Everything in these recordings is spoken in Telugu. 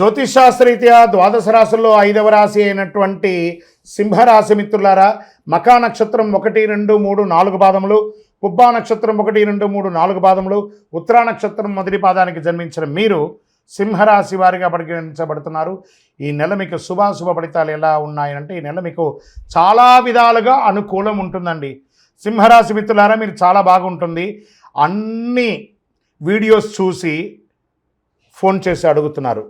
జ్యోతిషాస్త్రరీత్యా ద్వాదశ రాశుల్లో ఐదవ రాశి అయినటువంటి సింహరాశి మిత్రులారా మకా నక్షత్రం ఒకటి రెండు మూడు నాలుగు పాదములు పుబ్బా నక్షత్రం ఒకటి రెండు మూడు నాలుగు పాదములు ఉత్తరా నక్షత్రం మొదటి పాదానికి జన్మించిన మీరు సింహరాశి వారిగా పరిగణించబడుతున్నారు. ఈ నెల మీకు శుభాశుభ ఫలితాలు ఎలా ఉన్నాయంటే ఈ నెల మీకు చాలా విధాలుగా అనుకూలం ఉంటుందండి. సింహరాశి మిత్రులారా మీరు చాలా బాగుంటుంది. అన్ని వీడియోస్ చూసి ఫోన్ చేసి అడుగుతున్నారు.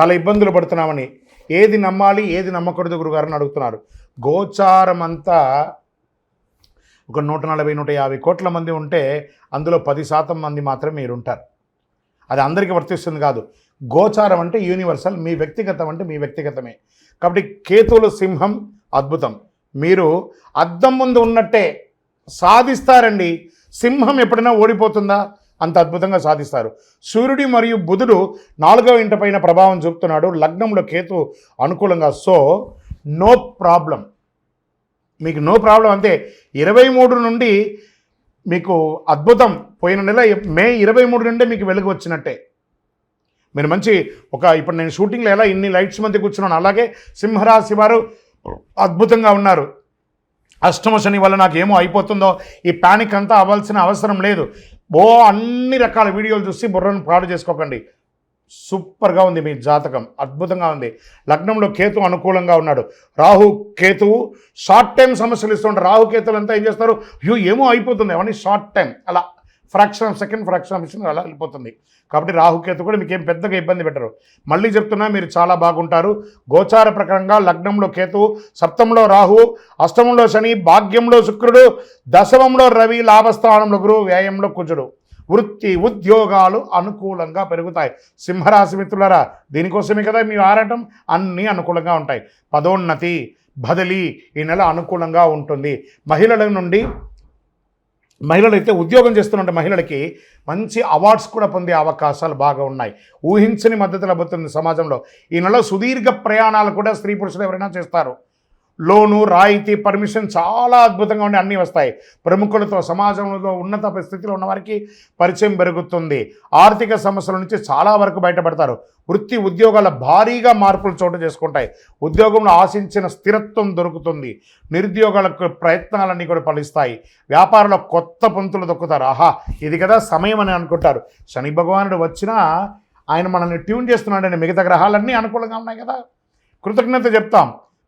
చాలా ఇబ్బందులు పడుతున్నామని. ఏది నమ్మాలి ఏది నమ్మకూడదు గురుగారని అడుగుతున్నారు. గోచారం అంతా ఒక నూట నలభై నూట యాభై కోట్ల మంది ఉంటే అందులో పది శాతం మంది మాత్రమే మీరు ఉంటారు అది అందరికీ వర్తిస్తుంది కాదు. గోచారం అంటే యూనివర్సల్ మీ వ్యక్తిగతం అంటే మీ వ్యక్తిగతమే. కాబట్టి కేతువులు సింహం అద్భుతం. మీరు అద్దం ముందు ఉన్నట్టే సాధిస్తారండి. సింహం ఎప్పుడైనా ఓడిపోతుందా? అంత అద్భుతంగా సాధిస్తారు. సూర్యుడి మరియు బుధుడు నాలుగవ ఇంట పైన ప్రభావం చూపుతున్నాడు. లగ్నంలో కేతు అనుకూలంగా సో నో ప్రాబ్లం మీకు నో ప్రాబ్లం అంతే ఇరవై మూడు నుండి మీకు అద్భుతం. పోయిన నెల మే ఇరవై మూడు నుండే మీకు వెలుగు వచ్చినట్టే. మీరు మంచి ఒక ఇప్పుడు నేను షూటింగ్లో ఎలా ఇన్ని లైట్స్ మధ్య కూర్చున్నాను అలాగే సింహరాశి వారు అద్భుతంగా ఉన్నారు. అష్టమ శని వల్ల నాకు ఏమో అయిపోతుందో ఈ ప్యానిక్ అంతా అవ్వాల్సిన అవసరం లేదు. ఓ అన్ని రకాల వీడియోలు చూసి బుర్రను పాడు చేసుకోకండి. సూపర్గా ఉంది మీ జాతకం. అద్భుతంగా ఉంది. లగ్నంలో కేతు అనుకూలంగా ఉన్నాడు. రాహు కేతువు షార్ట్ టైం సమస్యలు ఇస్తుంటారు. రాహు కేతులు అంతా ఏం చేస్తారు? అయ్యో ఏమో అయిపోతుంది. అవన్నీ షార్ట్ టైం అలా. Fraction of second fraction of second అలా వెళ్ళిపోతుంది. కాబట్టి రాహుకేతు కూడా మీకు ఏం పెద్దగా ఇబ్బంది పెట్టరు. మళ్ళీ చెప్తున్నా మీరు చాలా బాగుంటారు. గోచార ప్రకారంగా లగ్నంలో కేతు సప్తంలో రాహు అష్టమంలో శని భాగ్యంలో శుక్రుడు దశమంలో రవి లాభస్థానంలో గురువు వ్యాయంలో కుజుడు. వృత్తి ఉద్యోగాలు అనుకూలంగా పెరుగుతాయి. సింహరాశి మిత్రులరా దీనికోసమే కదా మీ ఆరాటం? అన్నీ అనుకూలంగా ఉంటాయి. పదోన్నతి బదిలీ ఈ నెల అనుకూలంగా ఉంటుంది. మహిళల నుండి మహిళలు అయితే ఉద్యోగం చేస్తున్న మహిళలకి మంచి అవార్డ్స్ కూడా పొందే అవకాశాలు బాగా ఉన్నాయి. ఊహించని మద్దతు లభిస్తుంది సమాజంలో. ఈ నెల సుదీర్ఘ ప్రయాణాలు కూడా స్త్రీ పురుషులు ఎవరైనా చేస్తారు. లోను రాయితీ పర్మిషన్ చాలా అద్భుతంగా ఉండి అన్నీ వస్తాయి. ప్రముఖులతో సమాజంలో ఉన్నత స్థితిలో ఉన్న వారికి పరిచయం పెరుగుతుంది. ఆర్థిక సమస్యల నుంచి చాలా వరకు బయటపడతారు. వృత్తి ఉద్యోగాల భారీగా మార్పులు చోటు చేసుకుంటాయి. ఉద్యోగంలో ఆశించిన స్థిరత్వం దొరుకుతుంది. నిరుద్యోగాలకు ప్రయత్నాలన్నీ కూడా ఫలిస్తాయి. వ్యాపారంలో కొత్త పంతులు దొక్కుతారు. ఆహా ఇది కదా సమయం అని అనుకుంటారు. శని భగవానుడు వచ్చినా ఆయన మనల్ని ట్యూన్ చేస్తున్నాడని మిగతా గ్రహాలన్నీ అనుకూలంగా ఉన్నాయి కదా. కృతజ్ఞత చెప్తాం.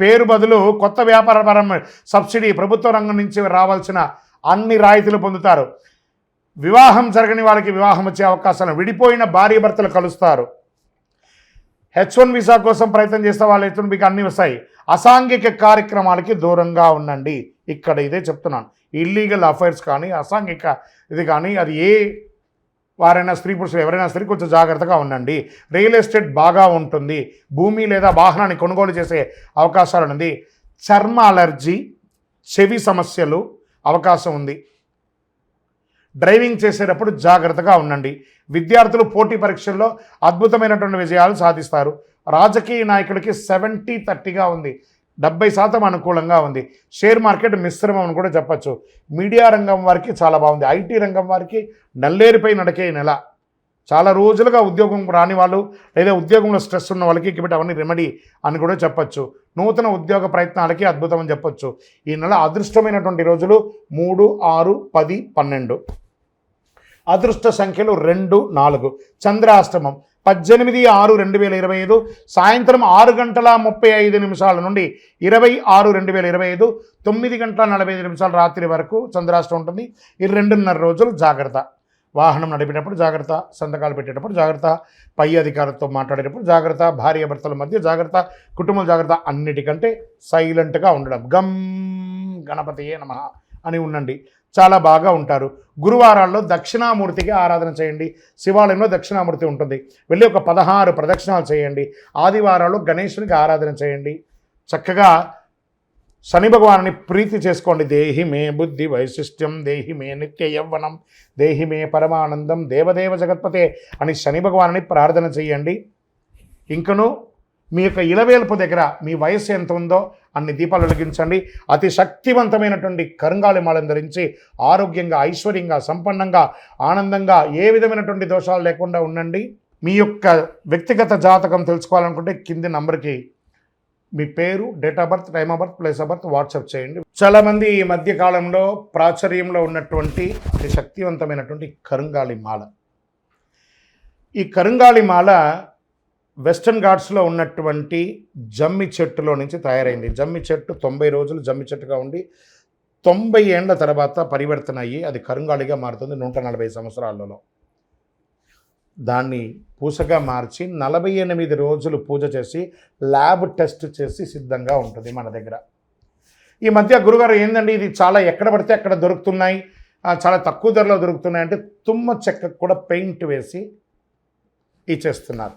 పేరు బదులు కొత్త వ్యాపారపరమైన సబ్సిడీ ప్రభుత్వ రంగం నుంచి రావాల్సిన అన్ని రాయితీలు పొందుతారు. వివాహం జరగని వాళ్ళకి వివాహం వచ్చే అవకాశాలు విడిపోయిన భార్య భర్తలు కలుస్తారు. హెచ్ వన్ వీసా కోసం ప్రయత్నం చేస్తే వాళ్ళైతే మీకు అన్నీ వస్తాయి. అసాంఘిక కార్యక్రమాలకి దూరంగా ఉండండి. ఇక్కడ ఇదే చెప్తున్నాను. ఇల్లీగల్ అఫైర్స్ కానీ అసాంఘిక ఇది కానీ అది ఏ వారైనా స్త్రీ పురుషులు ఎవరైనా సరే కొంచెం జాగ్రత్తగా ఉండండి. రియల్ ఎస్టేట్ బాగా ఉంటుంది. భూమి లేదా వాహనాన్ని కొనుగోలు చేసే అవకాశాలు ఉంది. చర్మ అలర్జీ చెవి సమస్యలు అవకాశం ఉంది. డ్రైవింగ్ చేసేటప్పుడు జాగ్రత్తగా ఉండండి. విద్యార్థులు పోటీ పరీక్షల్లో అద్భుతమైనటువంటి విజయాలు సాధిస్తారు. రాజకీయ నాయకులకి సెవెంటీ థర్టీగా ఉంది. డెబ్బై శాతం అనుకూలంగా ఉంది. షేర్ మార్కెట్ మిశ్రమం అని కూడా చెప్పచ్చు. మీడియా రంగం వారికి చాలా బాగుంది. ఐటీ రంగం వారికి నల్లేరిపై నడకే నెల. చాలా రోజులుగా ఉద్యోగం రాని వాళ్ళు లేదా ఉద్యోగంలో స్ట్రెస్ ఉన్న వాళ్ళకి ఇక్కడ అవన్నీ రెమెడీ అని కూడా చెప్పొచ్చు. నూతన ఉద్యోగ ప్రయత్నాలకి అద్భుతం అని చెప్పొచ్చు. ఈ నెల అదృష్టమైనటువంటి రోజులు మూడు ఆరు పది పన్నెండు. అదృష్ట సంఖ్యలు రెండు నాలుగు. చంద్రాష్టమం. పద్దెనిమిది ఆరు రెండు వేల ఇరవై ఐదు సాయంత్రం ఆరు గంటల ముప్పై ఐదు నిమిషాల నుండి ఇరవై ఆరు రెండు వేల ఇరవై ఐదు తొమ్మిది గంటల నలభై ఐదు నిమిషాల రాత్రి వరకు చంద్రాష్టం ఉంటుంది. ఈ రెండున్నర రోజులు జాగ్రత్త. వాహనం నడిపేటప్పుడు జాగ్రత్త సంతకాలు పెట్టేటప్పుడు జాగ్రత్త పై అధికారులతో మాట్లాడేటప్పుడు జాగ్రత్త భార్య భర్తల మధ్య జాగ్రత్త కుటుంబ జాగ్రత్త అన్నిటికంటే సైలెంట్గా ఉండడం. గమ్ గణపతియే నమ అని ఉండండి. చాలా బాగా ఉంటారు. గురువారాల్లో దక్షిణామూర్తికి ఆరాధన చేయండి. శివాలయంలో దక్షిణామూర్తి ఉంటుంది. వెళ్ళి ఒక పదహారు ప్రదక్షిణాలు చేయండి. ఆదివారాల్లో గణేశునికి ఆరాధన చేయండి. చక్కగా శని భగవాన్ని ప్రీతి చేసుకోండి. దేహి మే బుద్ధి వైశిష్ట్యం దేహి మే నిత్య యవ్వనం దేహి మే పరమానందం దేవదేవ జగత్పతే అని శని భగవాన్ని ప్రార్థన చేయండి. ఇంకను మీ యొక్క ఇలవేల్పు దగ్గర మీ వయస్సు ఎంత ఉందో అన్ని దీపాలు వెలిగించండి. అతి శక్తివంతమైనటువంటి కరుంగాలి మాలను ధరించి ఆరోగ్యంగా ఐశ్వర్యంగా సంపన్నంగా ఆనందంగా ఏ విధమైనటువంటి దోషాలు లేకుండా ఉండండి. మీ యొక్క వ్యక్తిగత జాతకం తెలుసుకోవాలనుకుంటే కింది నంబర్కి మీ పేరు date of birth time of birth place of birth WhatsApp చేయండి. చాలామంది ఈ మధ్య కాలంలో ప్రాచుర్యంలో ఉన్నటువంటి అతి శక్తివంతమైనటువంటి కరుంగాలి మాల. ఈ కరుంగాలి మాల వెస్టర్న్ ఘాట్స్లో ఉన్నటువంటి జమ్మి చెట్టులో నుంచి తయారైంది. జమ్మి చెట్టు తొంభై రోజులు జమ్మి చెట్టుగా ఉండి తొంభై ఏండ్ల తర్వాత పరివర్తన అయ్యి అది కరుంగాళిగా మారుతుంది నూట నలభై సంవత్సరాలలో దాన్ని పూసగా మార్చి నలభై ఎనిమిది రోజులు పూజ చేసి ల్యాబ్ టెస్ట్ చేసి సిద్ధంగా ఉంటుంది మన దగ్గర. ఈ మధ్య గురుగారు ఏంటండి ఇది చాలా ఎక్కడ పడితే అక్కడ దొరుకుతున్నాయి చాలా తక్కువ ధరలో దొరుకుతున్నాయి అంటే తుమ్మ చెక్కకు కూడా పెయింట్ వేసి ఇచ్చేస్తున్నారు.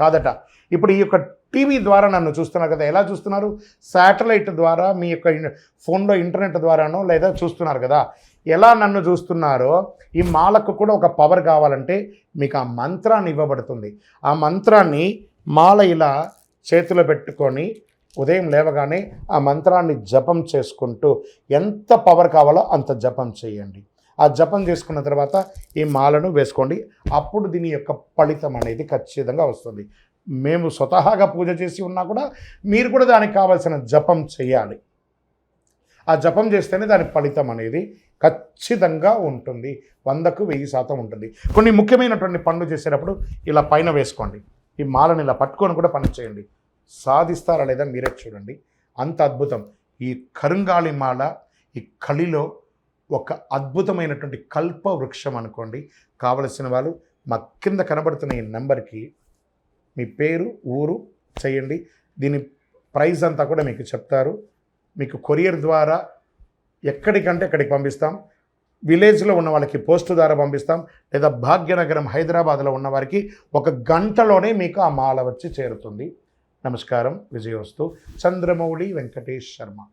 కాదట. ఇప్పుడు ఈ యొక్క టీవీ ద్వారా నన్ను చూస్తున్నారు కదా ఎలా చూస్తున్నారు? శాటిలైట్ ద్వారా మీ యొక్క ఫోన్లో ఇంటర్నెట్ ద్వారానో లేదా చూస్తున్నారు కదా. ఎలా నన్ను చూస్తున్నారో ఈ మాలకు కూడా ఒక పవర్ కావాలంటే మీకు ఆ మంత్రాన్ని ఇవ్వబడుతుంది. ఆ మంత్రాన్ని మాల ఇలా చేతిలో పెట్టుకొని ఉదయం లేవగానే ఆ మంత్రాన్ని జపం చేసుకుంటూ ఎంత పవర్ కావాలో అంత జపం చేయండి. ఆ జపం చేసుకున్న తర్వాత ఈ మాలను వేసుకోండి. అప్పుడు దీని యొక్క ఫలితం అనేది ఖచ్చితంగా వస్తుంది. మేము స్వతహాగా పూజ చేసి ఉన్నా కూడా మీరు కూడా దానికి కావాల్సిన జపం చేయాలి. ఆ జపం చేస్తేనే దాని ఫలితం అనేది ఖచ్చితంగా ఉంటుంది. వందకు వెయ్యి శాతం ఉంటుంది. కొన్ని ముఖ్యమైనటువంటి పనులు చేసేటప్పుడు ఇలా పైన వేసుకోండి. ఈ మాలను ఇలా పట్టుకొని కూడా పని చేయండి. సాధిస్తారా లేదా మీరే చూడండి. అంత అద్భుతం. ఈ కరుంగాళి మాల ఈ కలిలో ఒక అద్భుతమైనటువంటి కల్ప వృక్షం అనుకోండి. కావలసిన వాళ్ళు మా కింద కనబడుతున్న ఈ నెంబర్కి మీ పేరు ఊరు చేయండి దీని ప్రైజ్ అంతా కూడా మీకు చెప్తారు. మీకు కొరియర్ ద్వారా ఎక్కడికంటే అక్కడికి పంపిస్తాం. విలేజ్లో ఉన్న వాళ్ళకి పోస్ట్ ద్వారా పంపిస్తాం. లేదా భాగ్యనగరం హైదరాబాద్లో ఉన్న వారికి ఒక గంటలోనే మీకు ఆ మాల వచ్చి చేరుతుంది. నమస్కారం. విజయోస్తు చంద్రమౌళి వెంకటేష్ శర్మ.